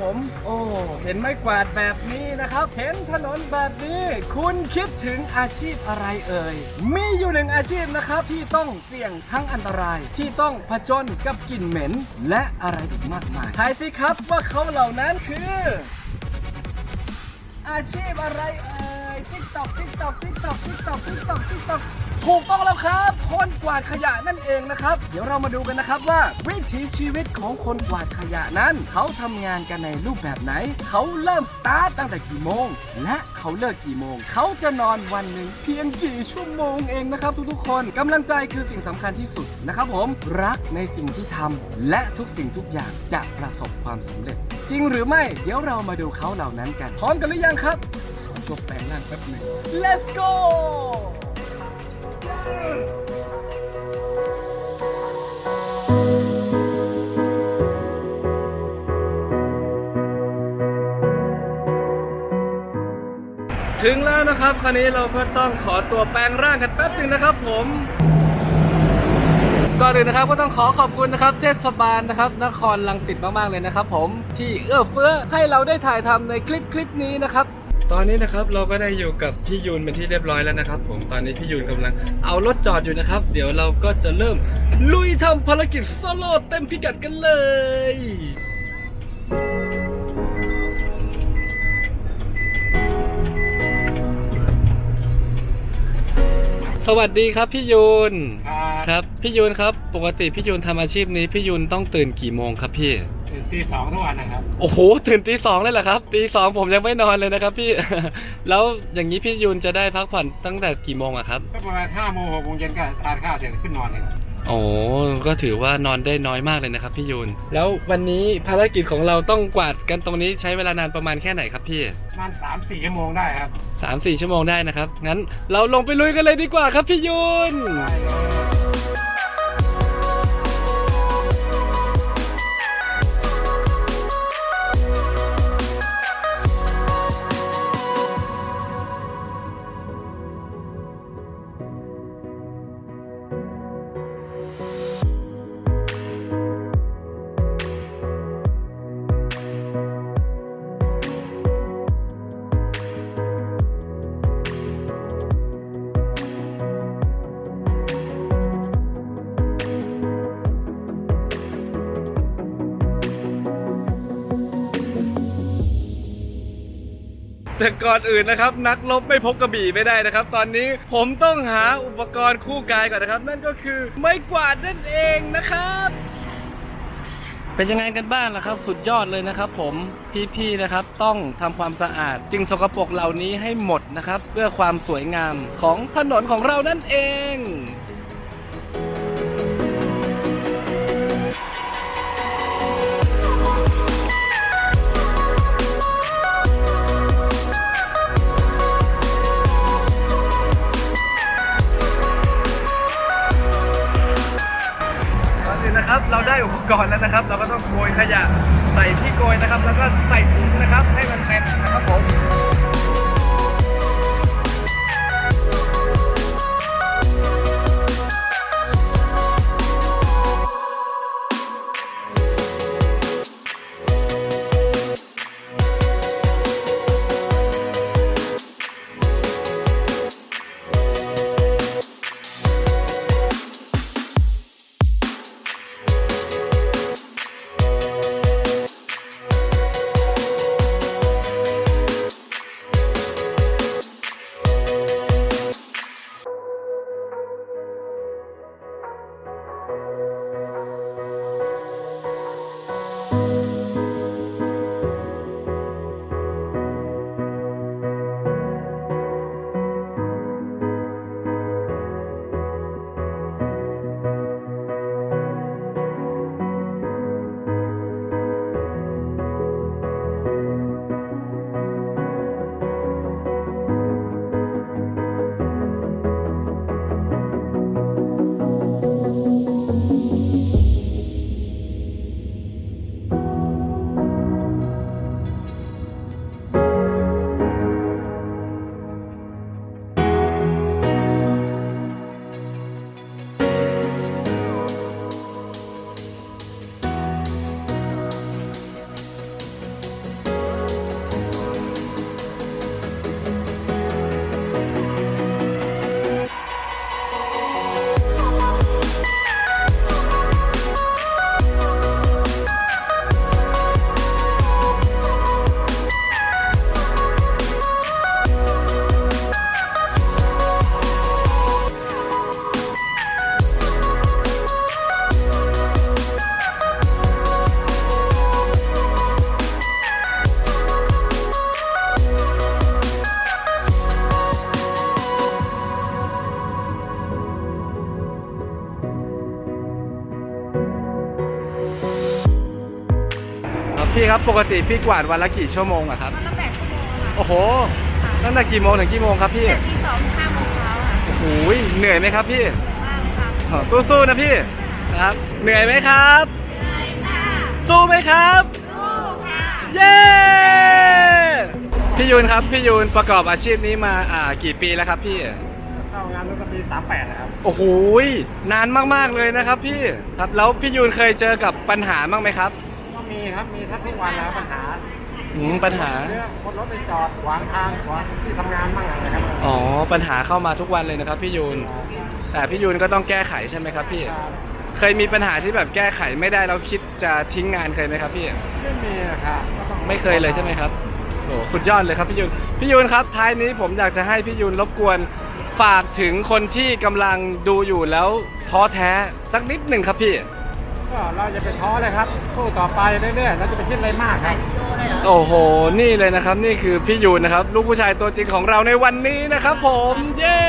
ผม โอ้เห็นไม้กวาดแบบนี้นะครับ เห็นถนนแบบนี้ คุณคิดถึงอาชีพอะไรเอ่ย มีอยู่หนึ่งอาชีพนะครับที่ต้องเสี่ยงทั้งอันตราย ที่ต้องผจญกับกลิ่นเหม็น และอะไรอีกมากมายทายสิครับว่าเขาเหล่านั้นคือ อาชีพอะไรเอ่ยติ๊กตอกติ๊กตอกติ๊กตอกติ๊กตอกติ๊กตอกติ๊กตอก ถูกต้องแล้วครับ คนกวาดขยะนั่นเองนะครับ เดี๋ยวเรามาดูกันนะครับว่า วิถีชีวิตของคนกวาดขยะนั้น เขาทำงานกันในรูปแบบไหน เขาเริ่มสตาร์ตตั้งแต่กี่โมง และเขาเลิกกี่โมง เขาจะนอนวันหนึ่งเพียงกี่ชั่วโมงเองนะครับทุกๆ คนกำลังใจคือสิ่งสำคัญที่สุดนะครับผมรักในสิ่งที่ทำและทุกสิ่งทุกอย่างจะประสบความสำเร็จ จริงหรือไม่เดี๋ยวเรามาดูเขาเหล่านั้นกันพร้อมกันหรือยังครับขอตัวแปลงร่างแป๊บหนึ่ง let's go ถึงแล้วนะครับ คราวนี้เราก็ต้องขอตัวแปลงร่างกันแป๊บหนึ่งนะครับ ผมก่อนอื่นนะครับก็ต้องขอขอบคุณนะครับ เทศบาลนะครับ นครลังสิตมากๆเลยนะครับ ผมที่เอื้อเฟื้อให้เราได้ถ่ายทำในคลิปคลิปนี้นะครับ ตอนนี้นะครับเราก็ได้อยู่กับพี่ยูนเป็นที่เรียบร้อยแล้วนะครับ ผมตอนนี้พี่ยูนกำลังเอารถจอดอยู่นะครับ เดี๋ยวเราก็จะเริ่มลุยทำภารกิจโซโล่เต็มพิกัดกันเลย สวัสดีครับพี่ยูนครับพี่ยูนครับ ปกติพี่ยูนทำอาชีพนี้พี่ยูนต้องตื่นกี่โมงครับพี่ ตื่นตีสองทุกวันนะครับ โอ้โหตื่นตีสองเลยเหรอครับตีสองผมยังไม่นอนเลยนะครับพี่ แล้วอย่างนี้พี่ยูนจะได้พักผ่อนตั้งแต่กี่โมงอะครับก็ประมาณห้าโมงหกโมงเย็นก็ทานข้าวเสร็จขึ้นนอนเลยครับโอ้ก็ถือว่านอนได้น้อยมากเลยนะครับพี่ยูนแล้ววันนี้ภารกิจของเราต้องกวาดกันตรงนี้ใช้เวลานานประมาณแค่ไหนครับพี่ประมาณสามสี่ชั่วโมงได้ครับสามสี่ชั่วโมงได้นะครับงั้นเราลงไปลุยกันเลยดีกว่าครับพี่ยูน แต่ก่อนอื่นนะครับ นักรบไม่พกกระบี่ไม่ได้นะครับ ตอนนี้ผมต้องหาอุปกรณ์คู่กายก่อนนะครับ นั่นก็คือไม้กวาดนั่นเองนะครับ เป็นยังไงกันบ้างล่ะครับ สุดยอดเลยนะครับผมพี่ๆนะครับต้องทำความสะอาด จึงสกปรกเหล่านี้ให้หมดนะครับ เพื่อความสวยงามของถนนของเรานั่นเอง ก่อนแล้วนะครับ เราก็ต้องโกยขยะใส่ที่โกยนะครับ แล้วก็ใส่ถุงนะครับ ให้มันเต็มนะครับผม พี่ครับปกติพี่กวาดวันละกี่ชั่วโมงอะครับวันละแปดชั่วโมงค่ะโอ้โหตั้งแต่กี่โมงถึงกี่โมงครับพี่เจ็ดตีสองถึงห้าโมงเช้าค่ะโอ้โหเหนื่อยไหมครับพี่มากค่ะอ๋อสู้ๆนะพี่นะครับเหนื่อยไหมครับ สู้ไหมครับเย้พี่ยูนครับพี่ยูนประกอบอาชีพนี้มาอ่ากี่ปีแล้วครับพี่เข้างานตั้งแต่ปีสามแปดนะครับโอ้โหนานมากๆเลยนะครับพี่ครับแล้วพี่ยูนเคยเจอกับปัญหาบ้างไหมครับก็ มีครับมีทั้งทุกวันแล้วปัญหาอืมปัญหา เรื่องคนรถไปจอดขวางทางขวางที่ทำงานบ้างอะไรครับอ๋อ ปัญหาเข้ามาทุกวันเลยนะครับพี่ยูน แต่พี่ยูนก็ต้องแก้ไขใช่ไหมครับพี่ เคยมีปัญหาที่แบบแก้ไขไม่ได้แล้วคิดจะทิ้งงานเคยไหมครับพี่ ไม่มีนะครับก็ต้องไม่เคยเลยใช่ไหมครับโอ้สุดยอดเลยครับพี่ยูน พี่ยูนครับ ท้ายนี้ผมอยากจะให้พี่ยูนรบกวนฝากถึงคนที่กำลังดูอยู่แล้วท้อแท้สักนิดหนึ่งครับพี่ ก็เราจะไปท้อเลยครับสู้ต่อไปเรื่อยๆเราจะไปคิดอะไรมากครับ โอ้โห นี่เลยนะครับ นี่คือพี่ยูนนะครับ ลูกผู้ชายตัวจริงของเราในวันนี้นะครับผม เย้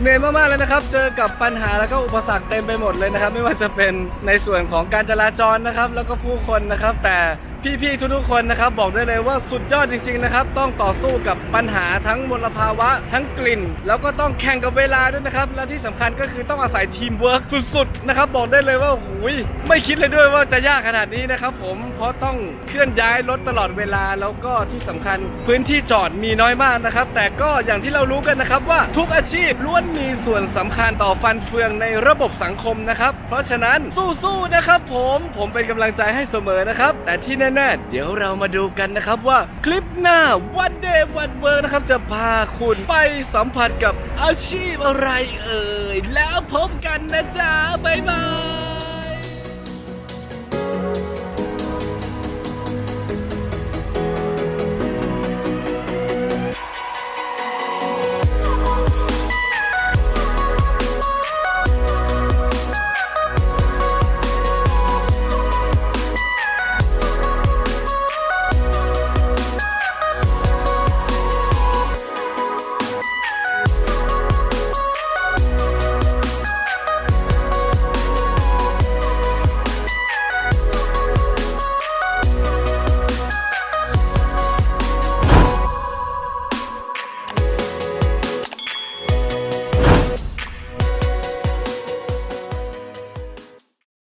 เหนื่อยมากๆเลยนะครับ เจอกับปัญหาแล้วก็อุปสรรคเต็มไปหมดเลยนะครับ ไม่ว่าจะเป็นในส่วนของการจราจรนะครับ แล้วก็ผู้คนนะครับ แต่ พี่ๆทุกๆคนนะครับ บอกได้เลยว่าสุดยอดจริง ๆ นะครับ ต้องต่อสู้กับปัญหาทั้งมลภาวะ ทั้งกลิ่น แล้วก็ต้องแข่งกับเวลาด้วยนะครับ และที่สำคัญก็คือต้องอาศัยทีมเวิร์กสุดๆนะครับ บอกได้เลยว่าหูยไม่คิดเลยด้วยว่าจะยากขนาดนี้นะครับ ผมเพราะต้องเคลื่อนย้ายรถตลอดเวลาแล้วก็ที่สำคัญพื้นที่จอดมีน้อยมากนะครับ แต่ก็อย่างที่เรารู้กันนะครับว่าทุกอาชีพล้วนมีส่วนสำคัญต่อฟันเฟืองในระบบสังคมนะครับ เพราะฉะนั้นสู้ๆนะครับ ผมผมเป็นกำลังใจให้เสมอนะครับ แต่ที่แน่ๆเดี๋ยวเรามาดูกันนะครับว่าคลิปหน้าวันเดย์วันเวิร์นะครับ จะพาคุณไปสัมผัสกับอาชีพอะไรเอ่ย แล้วพบกันนะจ๊ะ บ๊ายบาย